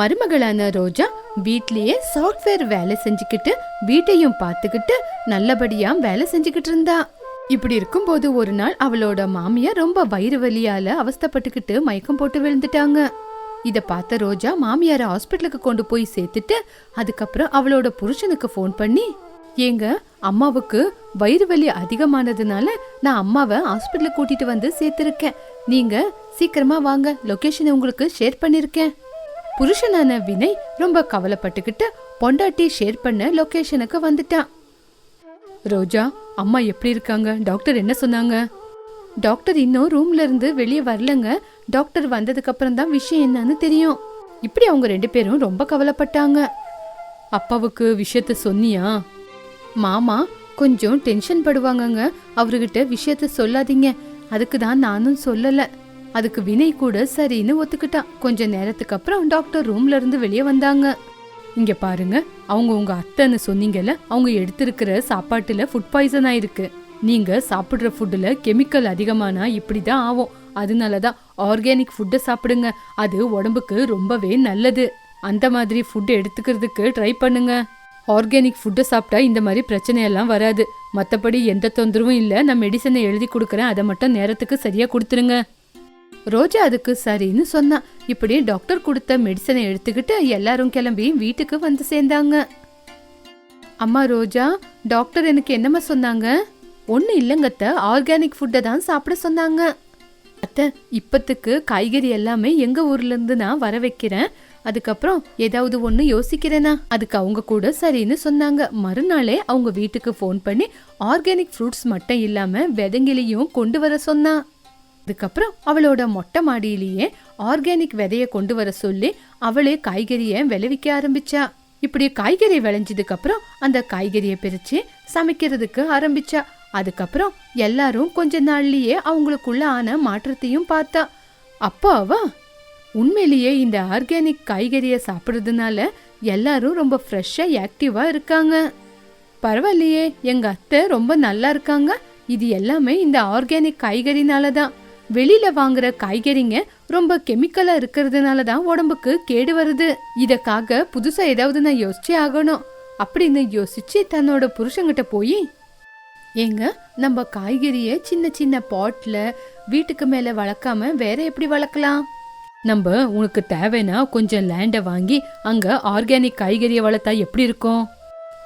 மருமகளான ரோஜா வீட்லயே சாஃப்ட்வேர் வேலை செஞ்சுக்கிட்டு வீட்டையும் பார்த்துக்கிட்டு நல்லபடியா வேலை செஞ்சுக்கிட்டு இருந்தா. இப்படி இருக்கும்போது ஒரு நாள் அவளோட மாமியார் ரொம்ப வயிறு வலியால அவஸ்தப்பட்டுக்கிட்டு மயக்கம் போட்டு விழுந்துட்டாங்க. இத பார்த்த ரோஜா மாமியார ஹாஸ்பிட்டலுக்கு கொண்டு போய் சேர்த்துட்டு அதுக்கப்புறம் அவளோட புருஷனுக்கு ஃபோன் பண்ணி ஏங்க அம்மாவுக்கு வயிறு வலி அதிகமானதுனால நான் அம்மாவை ஹாஸ்பிட்டலுக்கு கூட்டிட்டு வந்து சேர்த்திருக்கேன். நீங்க சீக்கிரமா வாங்க லொகேஷனை உங்களுக்கு ஷேர் பண்ணிருக்கேன். புருஷனான வினய் ரொம்ப கவலைப்பட்டுக்கிட்டு பொண்டாட்டி ஷேர் பண்ண லொகேஷனுக்கு வந்துட்டான். ரோஜா அம்மா எப்படி இருக்காங்க? டாக்டர் என்ன சொன்னாங்க? டாக்டர் இன்னும் ரூம்ல இருந்து வெளியே வரலங்க. டாக்டர் வந்ததுக்கு அப்புறம் தான் விஷயம் என்னன்னு தெரியும். இப்படி அவங்க ரெண்டு பேரும் ரொம்ப கவலைப்பட்டாங்க. அப்பாவுக்கு விஷயத்த சொன்னியா? மாமா கொஞ்சம் டென்ஷன் படுவாங்கங்க. அவர்கிட்ட விஷயத்த சொல்லாதீங்க. அதுக்கு தான் நானும் சொல்லலை. அதுக்கு வினய் கூட சரின்னு ஒத்துக்கிட்டான் கொஞ்ச நேரத்துக்கு அப்புறம் டாக்டர் ரூம்ல இருந்து வெளியே வந்தாங்க. இங்க பாருங்க அவங்க உங்க அத்தைன்னு சொன்னீங்கல்ல அவங்க எடுத்திருக்கிற சாப்பாட்டுல ஃபுட் பாய்சன் ஆயிருக்கு. நீங்க சாப்பிடுற ஃபுட்டுல கெமிக்கல் அதிகமானா இப்படிதான் ஆகும். அதனாலதான் ஆர்கானிக் ஃபுட்டை சாப்பிடுங்க. அது உடம்புக்கு ரொம்பவே நல்லது. அந்த மாதிரி ஃபுட் எடுத்துக்கிறதுக்கு ட்ரை பண்ணுங்க. ஆர்கானிக் ஃபுட்டை சாப்பிட்டா இந்த மாதிரி பிரச்சனையெல்லாம் வராது. மற்றபடி எந்த தொந்தரவும் இல்லை. நான் மெடிசனை எழுதி கொடுக்குறேன். அதை மட்டும் நேரத்துக்கு சரியாக கொடுத்துருங்க. ரோஜா அதுக்கு சரின்னு சொன்னா இப்படி டாக்டர் கொடுத்த மெடிசனை எடுத்துக்கிட்டு எல்லாரும் கிளம்பி வீட்டுக்கு வந்து சேர்ந்தாங்க. அம்மா ரோஜா டாக்டர் எனக்கு என்னம்மா சொன்னாங்க? ஒன்றும் இல்லைங்கத்த ஆர்கானிக் ஃபுட்டை தான் சாப்பிட சொன்னாங்க. அத்தை இப்பத்துக்கு காய்கறி எல்லாமே எங்கள் ஊர்லேருந்து நான் வர வைக்கிறேன். அதுக்கப்புறம் ஏதாவது ஒன்று யோசிக்கிறேனா? அதுக்கு அவங்க கூட சரின்னு சொன்னாங்க. மறுநாளே அவங்க வீட்டுக்கு ஃபோன் பண்ணி ஆர்கானிக் ஃப்ரூட்ஸ் மட்டும் இல்லாமல் விதைங்களையும் கொண்டு வர சொன்னான். அதுக்கப்புறம் அவளோட மொட்டை மாடியிலேயே ஆர்கானிக் விதையை கொண்டு வர சொல்லி அவளே காய்கறியை விளைவிக்க ஆரம்பிச்சா. இப்படி காய்கறி விளைஞ்சதுக்கு அப்புறம் அந்த காய்கறியை பிரிச்சு சமைக்கிறதுக்கு ஆரம்பிச்சா. அதுக்கப்புறம் எல்லாரும் கொஞ்ச நாள்லயே அவங்களுக்குள்ள ஆன மாற்றத்தையும் பார்த்தா. அப்போ அவ உண்மையிலேயே இந்த ஆர்கானிக் காய்கறியை சாப்பிட்றதுனால எல்லாரும் ரொம்ப ஃப்ரெஷ்ஷாக ஆக்டிவாக இருக்காங்க. பரவாயில்லையே எங்கள் அத்தை ரொம்ப நல்லா இருக்காங்க. இது எல்லாமே இந்த ஆர்கானிக் காய்கறினால தான். வெளியில வாங்குற காய்கறிங்க ரொம்ப கெமிக்கலா இருக்கிறதுனால தான் உடம்புக்கு கேடு வருது. இதற்காக புதுசா ஏதாவது நான் யோசிச்சே ஆகணும். அப்படின்னு யோசிச்சு தன்னோட புருஷங்கிட்ட போய் ஏங்க நம்ம காய்கறிய சின்ன சின்ன பாட்ல வீட்டுக்கு மேல வளர்க்காம வேற எப்படி வளர்க்கலாம்? நம்ம உனக்கு தேவைன்னா கொஞ்சம் லேண்டை வாங்கி அங்க ஆர்கானிக் காய்கறியை வளர்த்தா எப்படி இருக்கும்?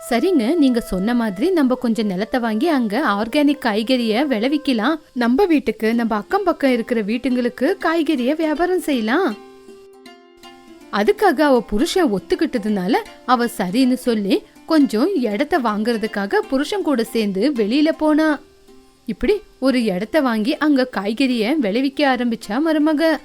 சரிங்க நீங்க சொன்ன மாதிரி நம்ம கொஞ்சம் நிலத்தை வாங்கி அங்க ஆர்கானிக் காய்கறிய விளைவிக்கலாம். நம்ம வீட்டுக்கு நம்ம அக்கம் பக்கம் இருக்கிற வீட்டுங்களுக்கு காய்கறிய வியாபாரம் செய்யலாம். அதுக்காக அவ புருஷன் ஒத்துக்கிட்டதுனால அவ சரின்னு சொல்லி கொஞ்சம் இடத்த வாங்குறதுக்காக புருஷன் கூட சேர்ந்து வெளியில போனா. இப்படி ஒரு இடத்த வாங்கி அங்க காய்கறிய விளைவிக்க ஆரம்பிச்சா மருமக.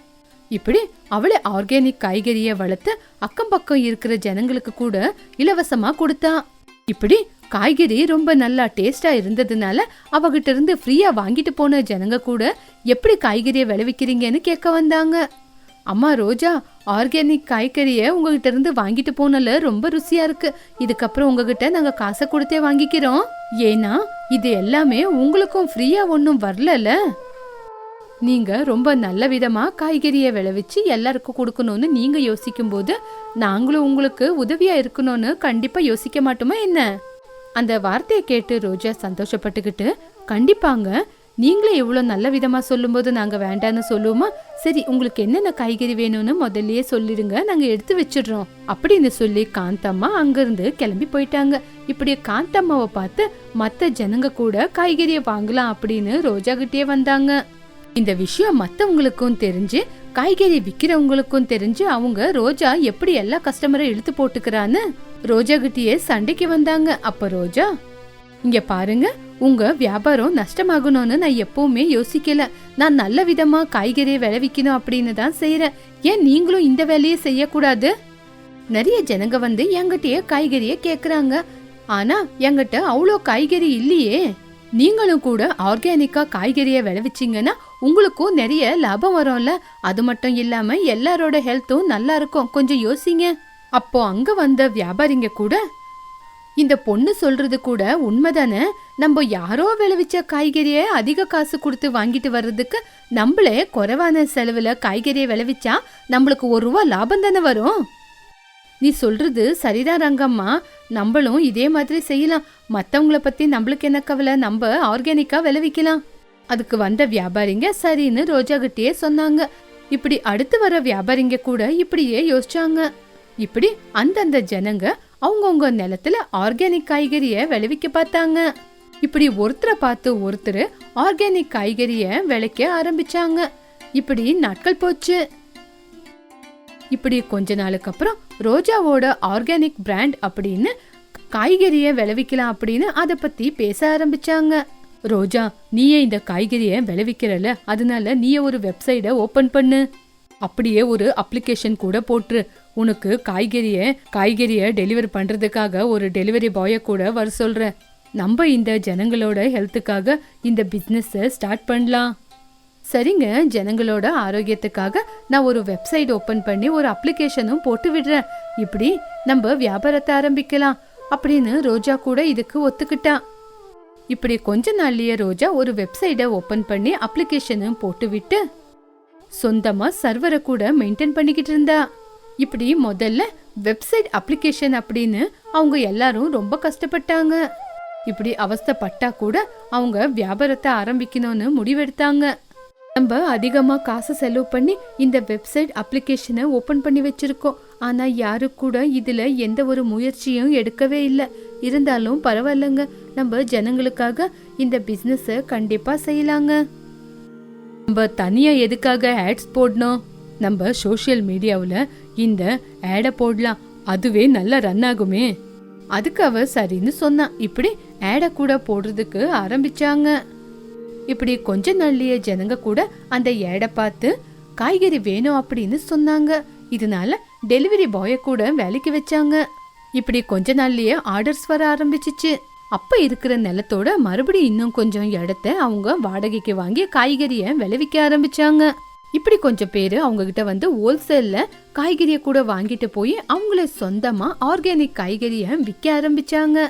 இப்படி அவளே ஆர்கானிக் காய்கறியை வளர்த்து அக்கம் பக்கம் இருக்கிற ஜனங்களுக்கு கூட இலவசமா கொடுத்தா. இப்படி காய்கறி ரொம்ப நல்லா டேஸ்டா இருந்ததுனால அவகிட்ட இருந்து ஃப்ரீயா வாங்கிட்டு போன ஜனங்க கூட எப்படி காய்கறியை விளைவிக்கிறீங்கன்னு கேட்க வந்தாங்க. அம்மா ரோஜா ஆர்கானிக் காய்கறியை உங்ககிட்ட இருந்து வாங்கிட்டு போனல ரொம்ப ருசியா இருக்கு. இதுக்கப்புறம் உங்ககிட்ட நாங்க காசை கொடுத்தே வாங்கிக்கிறோம். ஏன்னா இது எல்லாமே உங்களுக்கும் ஃப்ரீயா ஒன்றும் வரலல நீங்க ரொம்ப நல்ல விதமா காய்கறியை விளைவிச்சு எல்லாருக்கும் கொடுக்கணும்னு நீங்க யோசிக்கும் போது நாங்களும் உங்களுக்கு உதவியா இருக்கணும்னு கண்டிப்பா யோசிக்க மாட்டோமா என்ன? அந்த வார்த்தையை கேட்டு ரோஜா சந்தோஷப்பட்டுக்கிட்டு கண்டிப்பாங்க நீங்களே இவ்வளோ நல்ல விதமா சொல்லும்போது நாங்க வேண்டான்னு சொல்லுவோமா? சரி உங்களுக்கு என்னென்ன காய்கறி வேணும்னு முதல்லயே சொல்லிடுங்க நாங்க எடுத்து வச்சிடுறோம் அப்படின்னு சொல்லி காந்தம்மா அங்கிருந்து கிளம்பி போயிட்டாங்க. இப்படி காந்தம்மாவை பார்த்து மற்ற ஜனங்க கூட காய்கறியை வாங்கலாம் அப்படின்னு ரோஜா கிட்டே வந்தாங்க. இந்த விஷயம் மத்தவங்களுக்கும் தெரிஞ்சு காய்கறி விக்கிறவங்களுக்கும் தெரிஞ்சு அவங்க ரோஜா எப்படி எல்லா கஸ்டமரை இழுத்து போட்டுக்கிறான்னு ரோஜா கிட்டயே சண்டைக்கு வந்தாங்க. அப்ப ரோஜா இங்க பாருங்க உங்க வியாபாரம் நஷ்டமாகணும்னு நான் எப்பவுமே யோசிக்கல. நான் நல்ல விதமா காய்கறியை விளைவிக்கணும் அப்படின்னு தான் செய்யறேன் ஏன் நீங்களும் இந்த வேலையை செய்யக்கூடாது? நிறைய ஜனங்க வந்து என்கிட்டயே காய்கறிய கேக்குறாங்க. ஆனா என்கிட்ட அவ்வளோ காய்கறி இல்லையே. நீங்களும் கூட ஆர்கானிக்காக காய்கறியை விளைவிச்சிங்கன்னா உங்களுக்கும் நிறைய லாபம் வரும்ல. அது மட்டும் இல்லாமல் எல்லாரோட ஹெல்த்தும் நல்லா இருக்கும். கொஞ்சம் யோசிங்க. அப்போ அங்கே வந்த வியாபாரிங்க கூட இந்த பொண்ணு சொல்றது கூட உண்மைதானே? நம்ம யாரோ விளைவிச்ச காய்கறியை அதிக காசு கொடுத்து வாங்கிட்டு வர்றதுக்கு நம்மளே குறைவான செலவில் காய்கறியை விளைவிச்சா நம்மளுக்கு ஒரு ரூபா லாபம் தானே வரும்? நீ சொல்றது சரிதான் ரங்கம்மா. நம்மளும் இதே மாதிரி செய்யலாம். மற்றவங்கள பத்தி நம்மளுக்கு என்ன கவலை? நம்ம ஆர்கானிக்கா விளைவிக்கலாம். அதுக்கு வந்த வியாபாரிங்க சரின்னு ரோஜா கிட்டேயே சொன்னாங்க. இப்படி அடுத்து வர வியாபாரிங்க கூட இப்படியே யோசிச்சாங்க. இப்படி அந்தந்த ஜனங்க அவங்கவுங்க நிலத்துல ஆர்கானிக் காய்கறிய விளைவிக்க பார்த்தாங்க. இப்படி ஒருத்தரை பார்த்து ஒருத்தர் ஆர்கானிக் காய்கறிய விளைக்க ஆரம்பிச்சாங்க. இப்படி நாட்கள் போச்சு. இப்படி கொஞ்ச நாளுக்கு அப்புறம் ரோஜாவோட ஆர்கானிக் பிராண்ட் அப்படின்னு காய்கறியை விளைவிக்கலாம் அப்படின்னு அதை பத்தி பேச ஆரம்பிச்சாங்க. ரோஜா நீயே இந்த காய்கறியை விளைவிக்கிறல அதனால நீயே ஒரு வெப்சைட்டை ஓபன் பண்ணு. அப்படியே ஒரு அப்ளிகேஷன் கூட போட்டுரு. உனக்கு காய்கறிய காய்கறிய டெலிவரி பண்றதுக்காக ஒரு டெலிவரி பாயை கூட வர சொல்கிறேன் நம்ம இந்த ஜனங்களோட ஹெல்த்துக்காக இந்த பிஸ்னஸை ஸ்டார்ட் பண்ணலாம். சரிங்க ஜனங்களோட ஆரோக்கியத்துக்காக நான் ஒரு வெப்சைட் ஓபன் பண்ணி ஒரு அப்ளிகேஷனும் போட்டு விடுறேன். இப்படி நம்ம வியாபாரத்தை ஆரம்பிக்கலாம் அப்படின்னு ரோஜா கூட இதுக்கு ஒத்துக்கிட்டா இப்படி கொஞ்ச நாள்லயே ரோஜா ஒரு வெப்சைட்டை ஓபன் பண்ணி அப்ளிகேஷனும் போட்டு விட்டு சொந்தமா சர்வரை கூட மெயின்டைன் பண்ணிக்கிட்டு இருந்தா. இப்படி முதல்ல வெப்சைட் அப்ளிகேஷன் அப்படின்னு அவங்க எல்லாரும் ரொம்ப கஷ்டப்பட்டாங்க. இப்படி அவஸ்தப்பட்டா கூட அவங்க வியாபாரத்தை ஆரம்பிக்கணும்னு முடிவெடுத்தாங்க. நம்ம அதிகமாக காசு செலவு பண்ணி இந்த வெப்சைட் அப்ளிகேஷனை ஓப்பன் பண்ணி வச்சுருக்கோம். ஆனால் யாரு கூட இதில் எந்த ஒரு முயற்சியும் எடுக்கவே இல்லை. இருந்தாலும் பரவாயில்லைங்க. நம்ம ஜனங்களுக்காக இந்த பிஸ்னஸை கண்டிப்பாக செய்யலாங்க. நம்ம தனியாக எதுக்காக ஆட்ஸ் போடணும்? நம்ம சோஷியல் மீடியாவில் இந்த ஆடை போடலாம். அதுவே நல்லா ரன் ஆகுமே. அதுக்கு அவ சரின்னு சொன்னான் இப்படி ஆடை கூட போடுறதுக்கு ஆரம்பிச்சாங்க. இப்படி கொஞ்ச நாள்லயே ஜனங்க கூட அந்த ஏடை பார்த்து காய்கறி வேணும் அப்படின்னு சொன்னாங்க. இதனால டெலிவரி பாய கூட வேலைக்கு வச்சாங்க. இப்படி கொஞ்ச நாள்லயே ஆர்டர்ஸ் வர ஆரம்பிச்சிச்சு. அப்ப இருக்கிற நிலத்தோட மறுபடியும் இன்னும் கொஞ்சம் இடத்த அவங்க வாடகைக்கு வாங்கி காய்கறிய விளைவிக்க ஆரம்பிச்சாங்க. இப்படி கொஞ்சம் பேரு அவங்க கிட்ட வந்து ஹோல்சேல்ல காய்கறிய கூட வாங்கிட்டு போய் அவங்களே சொந்தமா ஆர்கானிக் காய்கறிய விற்க ஆரம்பிச்சாங்க.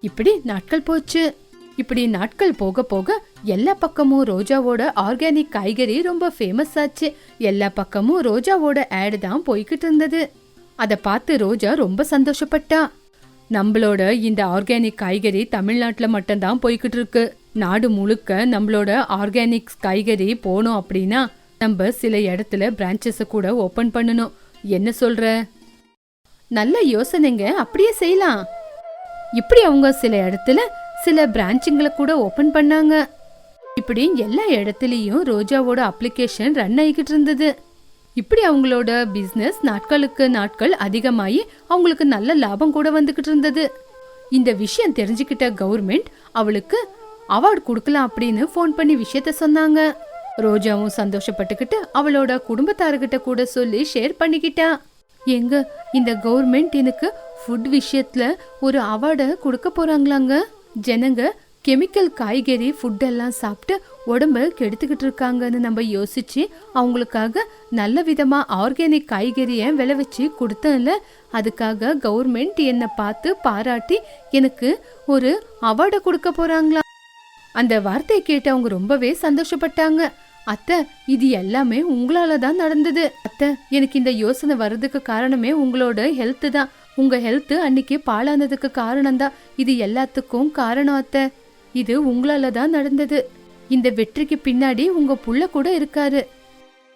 இப்படி நாட்கள் போச்சு. இப்படி நாட்கள் போக போக எல்லா பக்கமும் ரோஜாவோட ஆர்கானிக் காய்கறி ரொம்ப ஃபேமஸ் ஆச்சு. எல்லா பக்கமும் ரோஜாவோட ஆடு தான் போய்கிட்டு இருந்தது. அதை பார்த்து ரோஜா ரொம்ப சந்தோஷப்பட்டா. நம்மளோட இந்த ஆர்கானிக் காய்கறி தமிழ்நாட்டில் மட்டும்தான் போய்கிட்டு இருக்கு. நாடு முழுக்க நம்மளோட ஆர்கானிக் காய்கறி போனோம் அப்படின்னா நம்ம சில இடத்துல பிரான்ச்சஸை கூட ஓபன் பண்ணணும். என்ன சொல்ற? நல்ல யோசனைங்க. அப்படியே செய்யலாம். இப்படி அவங்க சில இடத்துல சில பிரான்ச்சுங்களை கூட ஓபன் பண்ணாங்க. இப்படி எல்லா இடத்துலயும் ரோஜாவோட அப்ளிகேஷன் ரன் ஆகிக்கிட்டு இருந்தது. இப்படி அவங்களோட பிஸ்னஸ் நாட்களுக்கு நாட்கள் அதிகமாகி அவங்களுக்கு நல்ல லாபம் கூட வந்துகிட்டு இருந்தது. இந்த விஷயம் தெரிஞ்சுக்கிட்ட கவர்மெண்ட் அவளுக்கு அவார்டு கொடுக்கலாம் அப்படின்னு ஃபோன் பண்ணி விஷயத்த சொன்னாங்க. ரோஜாவும் சந்தோஷப்பட்டுக்கிட்டு அவளோட குடும்பத்தார்கிட்ட கூட சொல்லி ஷேர் பண்ணிக்கிட்டா. எங்க இந்த கவர்மெண்ட் எனக்கு ஃபுட் விஷயத்துல ஒரு அவார்டை கொடுக்க போறாங்களாங்க? ஜனங்க கெமிக்கல் காய்கறி ஃபுட்டெல்லாம் சாப்பிட்டு உடம்ப கெடுத்துக்கிட்டு இருக்காங்கன்னு நம்ம யோசிச்சு அவங்களுக்காக நல்ல விதமாக ஆர்கானிக் காய்கறியை விளைவிச்சு கொடுத்தேன்ல. அதுக்காக கவர்மெண்ட் என்னை பார்த்து பாராட்டி எனக்கு ஒரு அவார்டை கொடுக்க போறாங்களா? அந்த வார்த்தையை கேட்டு அவங்க ரொம்பவே சந்தோஷப்பட்டாங்க. அத்தை இது எல்லாமே உங்களால தான் நடந்தது. அத்தை எனக்கு இந்த யோசனை வர்றதுக்கு காரணமே உங்களோட ஹெல்த்து தான். உங்க ஹெல்த் அன்னைக்கு பாழானதுக்கு காரணம் தான் இது எல்லாத்துக்கும் காரணம் அத்தை. இது உங்களால தான் நடந்தது. இந்த வெற்றிக்கு பின்னாடி உங்க புள்ள கூட இருக்காரு.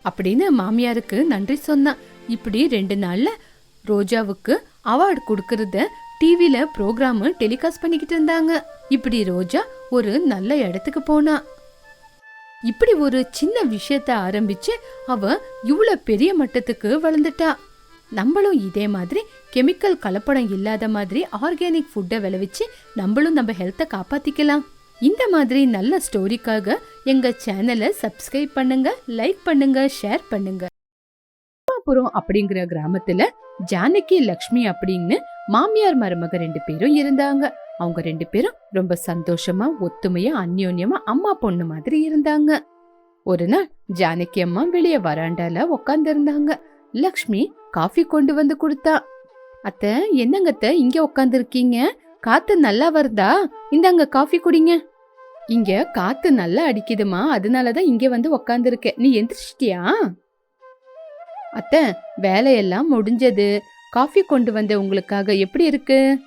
அப்படின்னு மாமியாருக்கு நன்றி சொன்னான். இப்படி ரெண்டு நாள்ல ரோஜாவுக்கு அவார்டு கொடுக்கறத டிவியில ப்ரோக்ராம் டெலிகாஸ்ட் பண்ணிக்கிட்டு இருந்தாங்க. இப்படி ரோஜா ஒரு நல்ல இடத்துக்கு போனா. இப்படி ஒரு சின்ன விஷயத்த ஆரம்பிச்சு அவ இவ்வளவு பெரிய மட்டத்துக்கு வளர்ந்துட்டா. நம்மளும் இதே மாதிரி கெமிக்கல் கலப்படம் இல்லாத மாதிரி ஆர்கானிக் ஃபுட்டை விளைவிச்சு நம்மளும் நம்ம ஹெல்த்தை காப்பாத்திக்கலாம். இந்த மாதிரி நல்ல ஸ்டோரிக்காக எங்கள் சேனலை சப்ஸ்கிரைப் பண்ணுங்க லைக் பண்ணுங்க ஷேர் பண்ணுங்க. அம்மாபுரம் அப்படிங்கிற கிராமத்துல ஜானகி லக்ஷ்மி அப்படின்னு மாமியார் மருமக ரெண்டு பேரும் இருந்தாங்க. அவங்க ரெண்டு பேரும் ரொம்ப சந்தோஷமா ஒத்துமையா அந்யோன்யமா அம்மா பொண்ணு மாதிரி இருந்தாங்க. ஒரு நாள் ஜானகி அம்மா வெளியே வராண்டால உக்காந்து இருந்தாங்க லக்ஷ்மி காஃபி கொண்டு வந்து கொடுத்தா. அத்த என்னங்க அத்தை? இங்க உட்காந்துருக்கீங்க காத்து நல்லா வருதா? இந்தாங்க காஃபி குடிங்க. இங்க காத்து நல்லா அடிக்குதுமா. அதனாலதான் இங்க வந்து உக்காந்துருக்க நீ எந்திரிச்சிட்டியா? அத்தை வேலையெல்லாம் முடிஞ்சது. காஃபி கொண்டு வந்த உங்களுக்காக எப்படி இருக்கு?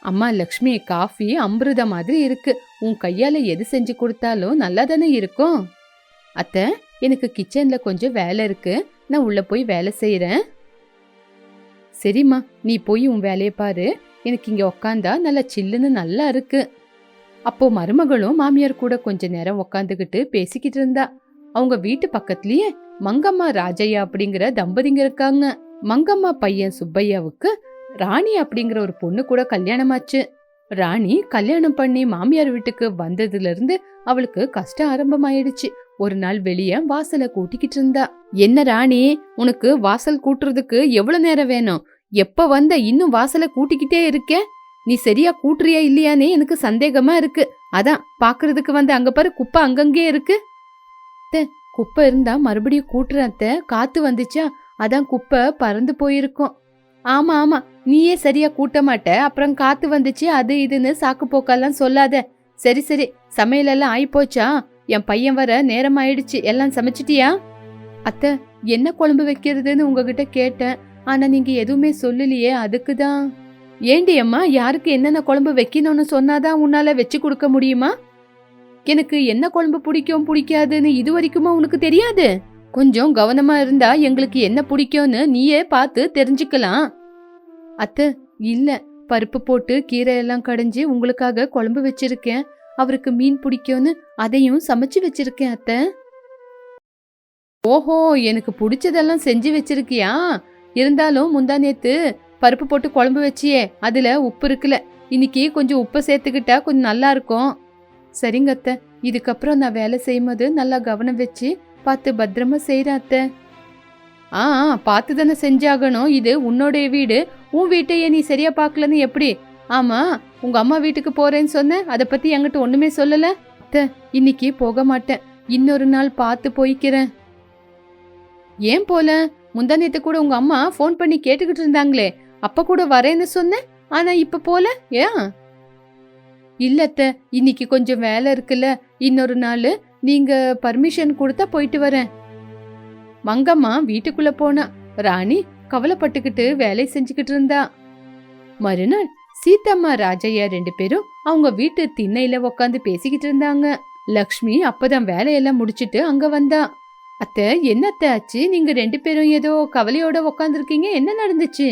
அம்மா லக்ஷ்மி காஃபி அமிர்த மாதிரி இருக்கு. உன் கையால எது செஞ்சு கொடுத்தாலும் நல்லா தானே இருக்கும்? அத்தை எனக்கு கிச்சன்ல கொஞ்சம் வேலை இருக்கு. நான் உள்ள போய் வேலை செய்யறேன் சரிம்மா நீ போய் உன் வேலையை பாரு. எனக்கு இங்கே உக்காந்தா நல்லா சில்லுன்னு நல்லா இருக்கு. அப்போ மருமகளும் மாமியார் கூட கொஞ்ச நேரம் உக்காந்துக்கிட்டு பேசிக்கிட்டு இருந்தா. அவங்க வீட்டு பக்கத்துலயே மங்கம்மா ராஜையா அப்படிங்கிற தம்பதிங்க இருக்காங்க. மங்கம்மா பையன் சுப்பையாவுக்கு ராணி அப்படிங்கிற ஒரு பொண்ணு கூட கல்யாணமாச்சு. ராணி கல்யாணம் பண்ணி மாமியார் வீட்டுக்கு வந்ததுல இருந்து அவளுக்கு கஷ்டம் ஆரம்பமாயிடுச்சு. ஒரு நாள் வெளிய வாசலை கூட்டிக்கிட்டு இருந்தா. என்ன ராணி உனக்கு வாசல் கூட்டுறதுக்கு எவ்வளவு நேரம் வேணும்? எப்ப வந்த இன்னும் வாசலை கூட்டிக்கிட்டே இருக்க? நீ சரியா கூட்டுறியா இல்லையானே எனக்கு சந்தேகமா இருக்கு. அதான் பாக்குறதுக்கு வந்து அங்க பாரு குப்பை அங்கங்கே இருக்கு. குப்பை இருந்தா மறுபடியும் கூட்டுறேன் காத்து வந்துச்சா? அதான் குப்பை பறந்து போயிருக்கும். ஆமா ஆமா நீயே சரியா கூட்ட மாட்ட. அப்புறம் காத்து வந்துச்சு அது இதுன்னு சாக்கு போக்கெல்லாம் சொல்லாத. சரி சரி சமையலெல்லாம் ஆயிப்போச்சா? என் பையன் வர நேரம் ஆயிடுச்சு எல்லாம் சமைச்சிட்டியா? அத்தை என்ன குழம்பு வைக்கிறதுன்னு உங்ககிட்ட கேட்டேன். ஆனா நீங்க எதுவுமே சொல்லலையே அதுக்கு தான் ஏண்டி அம்மா யாருக்கு என்னென்ன குழம்பு வைக்கணும்னு சொன்னாதான் உன்னால வச்சு கொடுக்க முடியுமா? எனக்கு என்ன குழம்பு பிடிக்கும் பிடிக்காதுன்னு இது வரைக்குமா உனக்கு தெரியாது? கொஞ்சம் கவனமா இருந்தா எங்களுக்கு என்ன பிடிக்கும்னு நீயே பார்த்து தெரிஞ்சுக்கலாம். அத்தை இல்ல. பருப்பு போட்டு கீரை எல்லாம் கடைஞ்சி உங்களுக்காக குழம்பு வச்சிருக்கேன். அவருக்கு மீன் பிடிக்கும்னு அதையும் சமைச்சு வச்சிருக்கேன் அத்தை. ஓஹோ எனக்கு பிடிச்சதெல்லாம் செஞ்சு வச்சிருக்கியா? இருந்தாலும் முந்தா நேத்து பருப்பு போட்டு குழம்பு வச்சியே அதுல உப்பு இருக்குல்ல இன்னைக்கு கொஞ்சம் உப்பு சேர்த்துக்கிட்டா கொஞ்சம் நல்லா இருக்கும். சரிங்க அத்தை. இதுக்கப்புறம் நான் வேலை செய்யும்போது நல்லா கவனம் வச்சு பார்த்து பத்திரமா செய்கிறேன் அத்தை. ஆ ஆ, பார்த்து தானே செஞ்சாகணும். இது உன்னோடைய வீடு. உன் வீட்டையே நீ சரியா பார்க்கலன்னு எப்படி? ஆமாம் உங்கள் அம்மா வீட்டுக்கு போகிறேன்னு சொன்னேன். அதை பற்றி என்கிட்ட ஒன்றுமே சொல்லலை. அத்தை இன்னைக்கு போக மாட்டேன். இன்னொரு நாள் பார்த்து போய்க்கிறேன். ஏன் போல? முந்தானேத்து கூட உங்கள் அம்மா ஃபோன் பண்ணி கேட்டுக்கிட்டு இருந்தாங்களே. அப்போ கூட வரேன்னு சொன்னேன். ஆனால் இப்போ போல? ஏன்? இல்லத்த இன்னைக்கு கொஞ்சம் வேலை இருக்குல்ல. இன்னொரு நாள். நீங்கள் பர்மிஷன் கொடுத்தா போயிட்டு வரேன். மங்கம்மா வீட்டுக்குள்ளே போனா. ராணி கவலைப்பட்டுக்கிட்டு வேலை செஞ்சுக்கிட்டு இருந்தா. மறுநாள் சீத்தம்மா ராஜையா ரெண்டு பேரும் அவங்க வீட்டு திண்ணையில உக்காந்து பேசிக்கிட்டு இருந்தாங்க. லக்ஷ்மி அப்பதான் வேலையெல்லாம் முடிச்சிட்டு அங்க வந்தா. அத்தை என்ன அத்தை ஆச்சு? நீங்க ரெண்டு பேரும் ஏதோ கவலையோட உக்காந்துருக்கீங்க. என்ன நடந்துச்சு?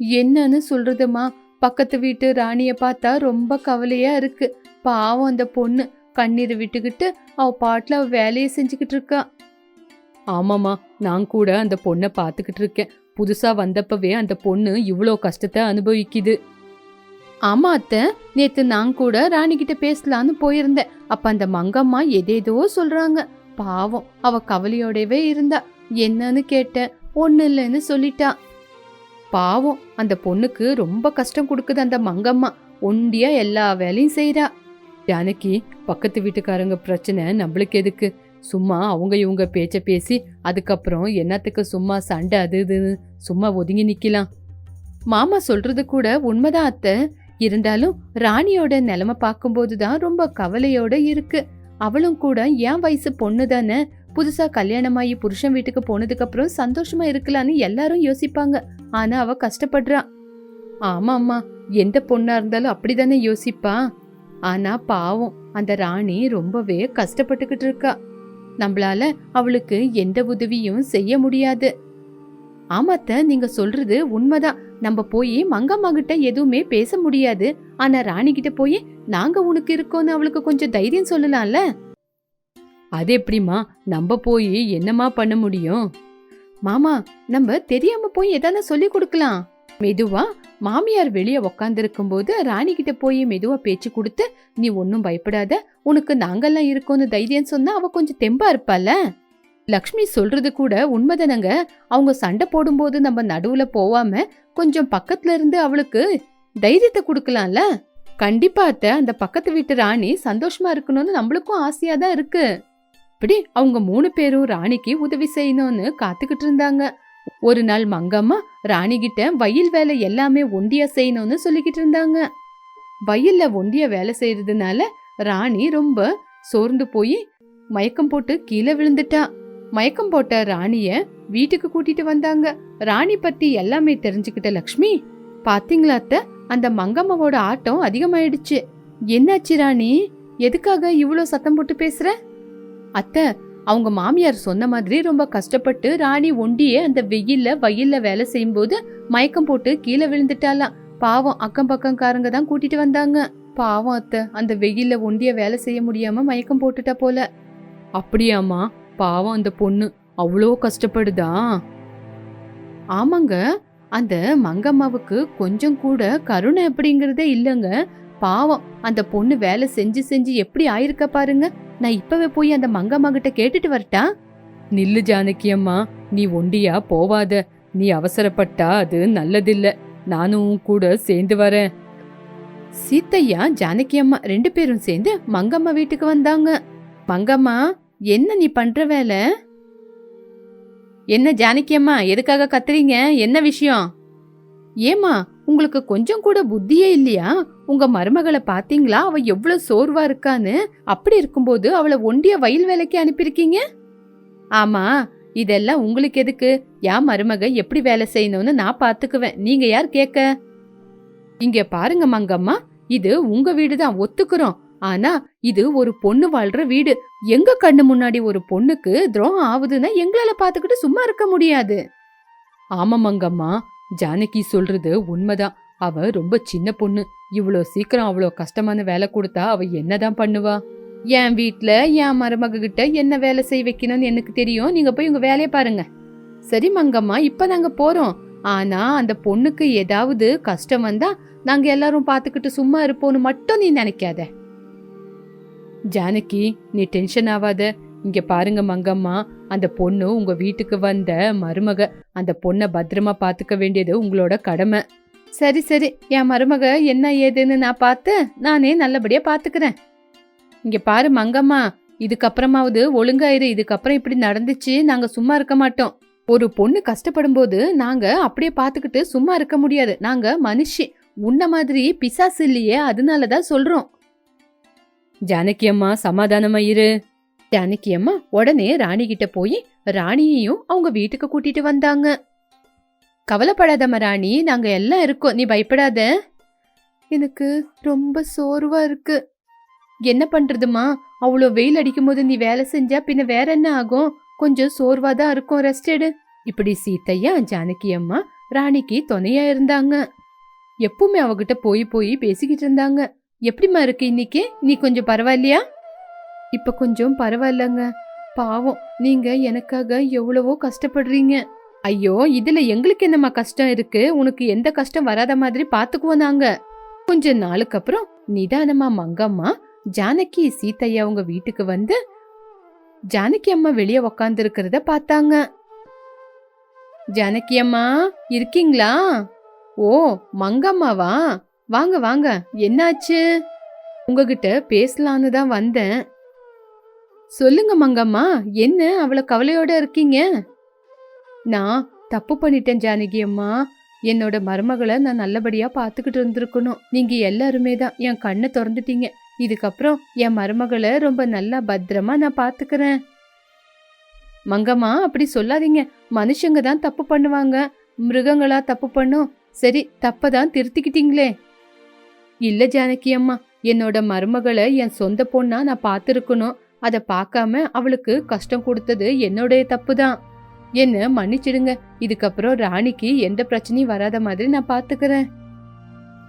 என்னன்னு சொல்றதுமா பக்கத்து வீட்டு ராணிய பார்த்தா ரொம்ப கவலையா இருக்கு. பாவம் அந்த பொண்ணு. கண்ணீர் விட்டுக்கிட்டு அவ பாட்டுல அவ வேலையை செஞ்சுக்கிட்டு இருக்கா. ஆமாமா நான் கூட அந்த பொண்ணை பார்த்துக்கிட்டு இருக்கேன். புதுசா வந்தப்பவே அந்த பொண்ணு இவ்வளோ கஷ்டத்தை அனுபவிக்குது. ஆமா அத்தை நேத்து நான் கூட ராணி கிட்ட பேசலான்னு போயிருந்தேன். அப்ப அந்த மங்கம்மா எதேதோ சொல்றாங்க. பாவம் அவ கவலையோடவே இருந்தா. என்னன்னு கேட்டேன். ஒண்ணு இல்லைன்னு சொல்லிட்டா. பாவம் அந்த பொண்ணுக்கு ரொம்ப கஷ்டம் கொடுக்குது அந்த மங்கம்மா. ஒண்டியா எல்லா வேலையும் செய்யறா ஜானகி பக்கத்து வீட்டுக்காரங்க பிரச்சனை நம்மளுக்கு எதுக்கு? சும்மா அவங்க இவங்க பேச்ச பேசி அதுக்கப்புறம் என்னத்துக்கு சும்மா சண்டை அது இதுன்னு சும்மா ஒதுங்கி நிக்கலாம். மாமா சொல்றது கூட உண்மைதான் அத்தை. இருந்தாலும் ராணியோட நிலைமை பார்க்கும்போது தான் ரொம்ப கவலையோட இருக்கு. அவளும் கூட என் வயசு பொண்ணு தானே புதுசா கல்யாணமாயி புருஷன் வீட்டுக்கு போனதுக்கு அப்புறம் சந்தோஷமா இருக்கலாம்னு எல்லாரும் யோசிப்பாங்க. ஆனா அவ கஷ்டப்படுறா. ஆமா அம்மா எந்த பொண்ணா இருந்தாலும் அப்படிதானே யோசிப்பா. ஆனா பாவம் அந்த ராணி ரொம்பவே கஷ்டப்பட்டுக்கிட்டு இருக்கா. நம்மளால அவளுக்கு எந்த உதவியும் செய்ய முடியாது. ஆமாத்த நீங்க சொல்றது உண்மைதான். நம்ம போய் மங்கம்மா கிட்ட எதுவுமே பேச முடியாது. ஆனா ராணி கிட்ட போய் நாங்க உனக்கு இருக்கோம்னு அவளுக்கு கொஞ்சம் தைரியம் சொல்லலாம்ல? அது எப்படிமா நம்ம போய் என்னமா பண்ண முடியும்? மாமா நம்ம தெரியாம போய் எதான சொல்லி கொடுக்கலாம். மெதுவா மாமியார் வெளியே உக்காந்துருக்கும் போது ராணி கிட்ட போய் மெதுவா பேச்சு கொடுத்து நீ ஒன்னும் பயப்படாத. உனக்கு நாங்கெல்லாம் இருக்கோம்னு தைரியம் சொன்னா அவ கொஞ்சம் தெம்பா இருப்பால லக்ஷ்மி சொல்றது கூட உண்மைதானங்க? அவங்க சண்டை போடும்போது நம்ம நடுவுல போவாம கொஞ்சம் பக்கத்துல இருந்து அவளுக்கு தைரியத்தை கொடுக்கலாம்ல? கண்டிப்பா அத்த. அந்த பக்கத்து வீட்டு ராணி சந்தோஷமா இருக்கணும்னு நம்மளுக்கும் ஆசையா தான் இருக்கு. இப்படி அவங்க மூணு பேரும் ராணிக்கு உதவி செய்யணும்னு காத்துக்கிட்டு இருந்தாங்க. ஒரு நாள் மங்கம்மா ராணி கிட்ட வயல் வேலை எல்லாமே ஒண்டியா செய்யணும்னு சொல்லிக்கிட்டு இருந்தாங்க. வயல்ல ஒண்டியா வேலை செய்யறதுனால ராணி ரொம்ப சோர்ந்து போய் மயக்கம் போட்டு கீழே விழுந்துட்டா. மயக்கம் போட்ட ராணிய வீட்டுக்கு கூட்டிட்டு வந்தாங்க. ராணி பத்தி எல்லாமே தெரிஞ்சுக்கிட்ட லக்ஷ்மி பாத்தீங்களா அத்தை? அந்த மங்கம்மாவோட ஆட்டம் அதிகமாயிடுச்சு. என்னாச்சு ராணி? எதுக்காக இவ்வளோ சத்தம் போட்டு பேசுற? அத்தை அவங்க மாமியார் சொன்ன மாதிரி ரொம்ப கஷ்டப்பட்டு ராணி ஒண்டியே அந்த வெயில்ல வயல்ல வேலை செய்யும்போது மயக்கம் போட்டு கீழே விழுந்துட்டாலாம் பாவம் அக்கம் பக்கம்காரங்க தான் கூட்டிட்டு வந்தாங்க. பாவம் அத்தை அந்த வெயில்ல ஒண்டிய வேலை செய்ய முடியாம மயக்கம் போட்டுட்டா போல. அப்படியாம்மா பாவம் அந்த பொண்ணு. அவ்வளோ கஷ்டப்படுதா? ஆமாங்க. அந்த மங்கம்மாவுக்கு கொஞ்சம் கூட கருணை அப்படிங்கிறதே இல்லைங்க. பாவம். அந்த பொண்ணு வேலை செஞ்சு செஞ்சு எப்படி ஆயிருக்க பாருங்க. நான் இப்பவே போய் அந்த மங்கம்மா கிட்ட கேட்டுட்டு வரட்டா? நில்லு ஜானகி அம்மா. நீ ஒண்டியா போவாத. நீ அவசரப்பட்டா அது நல்லதில்ல. நானும் கூட சேர்ந்து வரேன். சீத்தையா ஜானகி அம்மா ரெண்டு பேரும் சேர்ந்து மங்கம்மா வீட்டுக்கு வந்தாங்க. மங்கம்மா என்ன நீ பண்ற வேலை? என்ன ஜானகி அம்மா எதுக்காக கத்துறீங்க? என்ன விஷயம்? ஏமா உங்களுக்கு கொஞ்சம் கூட புத்தியே இல்லையா? உங்க மருமகளை பாத்தீங்களா? அவ எவ்வளவு சோர்வா இருக்கான்னு? அப்படி இருக்கும்போது அவளை ஒண்டிய வயல் வேலைக்கு அனுப்பியிருக்கீங்க? ஆமா இதெல்லாம் உங்களுக்கு எதுக்கு? யா மருமக எப்படி வேலை செய்யணும்னு நான் பாத்துக்குவேன். நீங்க யார் கேக்க? இங்க பாருங்க மங்கம்மா இது உங்க வீடு தான் ஒத்துக்கிறோம். ஆனா இது ஒரு பொண்ணு வாழ்ற வீடு. எங்க கண்ணு முன்னாடி ஒரு பொண்ணுக்கு துரோகம் ஆகுதுன்னா எங்களால பாத்துக்கிட்டு சும்மா இருக்க முடியாது. ஆமா மங்கம்மா ஜானகி சொல்றது உண்மைதான். அவ ரொம்ப சின்ன பொண்ணு. இவ்வளோ சீக்கிரம் அவ்வளோ கஷ்டமான வேலை கொடுத்தா அவ என்னதான் பண்ணுவா? என் வீட்டில் என் மருமக கிட்ட என்ன வேலை செய்ய வைக்கணும்னு எனக்கு தெரியும். நீங்க போய் உங்க வேலையை பாருங்க. சரி மங்கம்மா இப்ப நாங்க போறோம். ஆனா அந்த பொண்ணுக்கு ஏதாவது கஷ்டம் வந்தா நாங்க எல்லாரும் பாத்துக்கிட்டு சும்மா இருப்போம்னு மட்டும் நீ நினைக்காத. ஜானகி நீ டென்ஷன் ஆகாத இங்க பாருங்க மங்கம்மா அந்த பொண்ணு உங்க வீட்டுக்கு வந்த மருமக அந்த பொண்ணை பத்திரமா பாத்துக்க வேண்டியது உங்களோட கடமை. சரி சரி என் மருமக என்ன ஏதுன்னு நான் பார்த்து நானே நல்லபடியா பாத்துக்கிறேன். இங்க பாரு மங்கம்மா இதுக்கப்புறமாவது ஒழுங்காயிரு இதுக்கப்புறம் இப்படி நடந்துச்சு நாங்க சும்மா இருக்க மாட்டோம். ஒரு பொண்ணு கஷ்டப்படும் போது நாங்க அப்படியே பாத்துக்கிட்டு சும்மா இருக்க முடியாது. நாங்க மனுஷி உன்ன மாதிரி பிசாசு இல்லையே அதனாலதான் சொல்றோம். ஜானகி அம்மா சமாதானமா இரு. ஜானகி அம்மா உடனே ராணி கிட்ட போய் ராணியையும் அவங்க வீட்டுக்கு கூட்டிட்டு வந்தாங்க. கவலைப்படாதம்மா ராணி நாங்க எல்லாம் இருக்கோம். நீ பயப்படாத. எனக்கு ரொம்ப சோர்வா இருக்கு. என்ன பண்றதுமா அவ்வளோ வெயில் அடிக்கும் போது நீ வேலை செஞ்சா பின்ன வேற என்ன ஆகும்? கொஞ்சம் சோர்வா தான் இருக்கும். ரெஸ்ட் எடு. இப்படி சீத்தையா ஜானகி அம்மா ராணிக்கு துணையா இருந்தாங்க. எப்பவுமே அவகிட்ட போய் போய் பேசிக்கிட்டு இருந்தாங்க. எப்படிம்மா இருக்கு இன்னைக்கு? நீ கொஞ்சம் பரவாயில்லையா? இப்ப கொஞ்சம் பரவாயில்லங்க. பாவம் நீங்க எனக்காக எவ்வளவோ கஷ்டப்படுறீங்க. ஐயோ இதுல எங்களுக்கு என்னம்மா கஷ்டம் இருக்கு? உனக்கு எந்த கஷ்டம் வராத மாதிரி பாத்துக்குவோம் நாங்க. கொஞ்ச நாளுக்கு அப்புறம் நிதானமா மங்கம்மா ஜானகி சீத்தையா அவங்க வீட்டுக்கு வந்து ஜானகி அம்மா வெளியே உக்காந்து இருக்கிறத பார்த்தாங்க. ஜானகி அம்மா இருக்கீங்களா? ஓ மங்கம்மாவா? வாங்க வாங்க. என்னாச்சு? உங்ககிட்ட பேசலான்னு தான் வந்தேன். சொல்லுங்க மங்கம்மா. என்ன அவ்வளோ கவலையோட இருக்கீங்க? நான் தப்பு பண்ணிட்டேன் ஜானகி அம்மா. என்னோட மருமகளை நான் நல்லபடியா பார்த்துக்கிட்டு இருந்திருக்கணும். நீங்க எல்லாருமே தான் என் கண்ணை திறந்துட்டீங்க. இதுக்கப்புறம் என் மருமகளை ரொம்ப நல்லா பத்திரமா நான் பார்த்துக்கிறேன். மங்கம்மா அப்படி சொல்லாதீங்க. மனுஷங்க தான் தப்பு பண்ணுவாங்க. மிருகங்களா தப்பு பண்ணும். சரி தப்பை தான் திருத்திக்கிட்டீங்களே. இல்ல ஜானகி அம்மா என்னோட மருமகளை என் சொந்த பொண்ணா நான் பார்த்துருக்கணும். அதை பார்க்காம அவளுக்கு கஷ்டம் கொடுத்தது என்னுடைய தப்பு தான் என்ன மன்னிச்சிடுங்க. இதுக்கப்புறம் ராணிக்கு எந்த பிரச்சனையும் வராத மாதிரி நான் பாத்துக்கிறேன்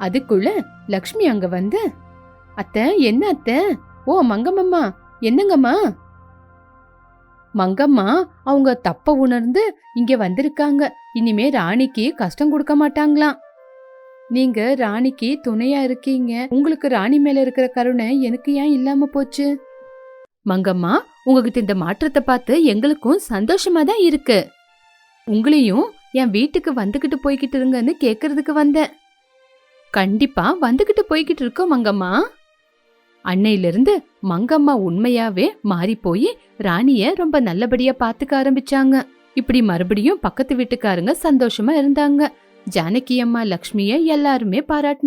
அதுக்குள்ள லக்ஷ்மி அங்க வந்து அத்தை என்ன அத்தை? ஓ மங்கம்மம்மா என்னங்கம்மா? மங்கம்மா அவங்க தப்ப உணர்ந்து இங்க வந்திருக்காங்க. இனிமே ராணிக்கு கஷ்டம் கொடுக்க மாட்டாங்களாம். நீங்க ராணிக்கு துணையா இருக்கீங்க. உங்களுக்கு ராணி மேல இருக்கிற கருணை எனக்கு ஏன் இல்லாம போச்சு? மங்கம்மா உங்ககிட்ட இந்த மாற்றத்தை பார்த்து எங்களுக்கும் சந்தோஷமா தான் இருக்கு. உங்களையும் என் வீட்டுக்கு வந்துகிட்டு போய்கிட்டு இருங்கன்னு கேக்குறதுக்கு வந்தேன். கண்டிப்பா வந்துகிட்டு போய்கிட்டு இருக்கோம் மங்கம்மா. அன்னையிலிருந்து மங்கம்மா உண்மையாவே மாறி போய் ராணிய ரொம்ப நல்லபடியா பாத்துக்க ஆரம்பிச்சாங்க. இப்படி மறுபடியும் பக்கத்து வீட்டுக்காரங்க சந்தோஷமா இருந்தாங்க. ஜானகி அம்மா லக்ஷ்மிய எல்லாருமே பாராட்டினாங்க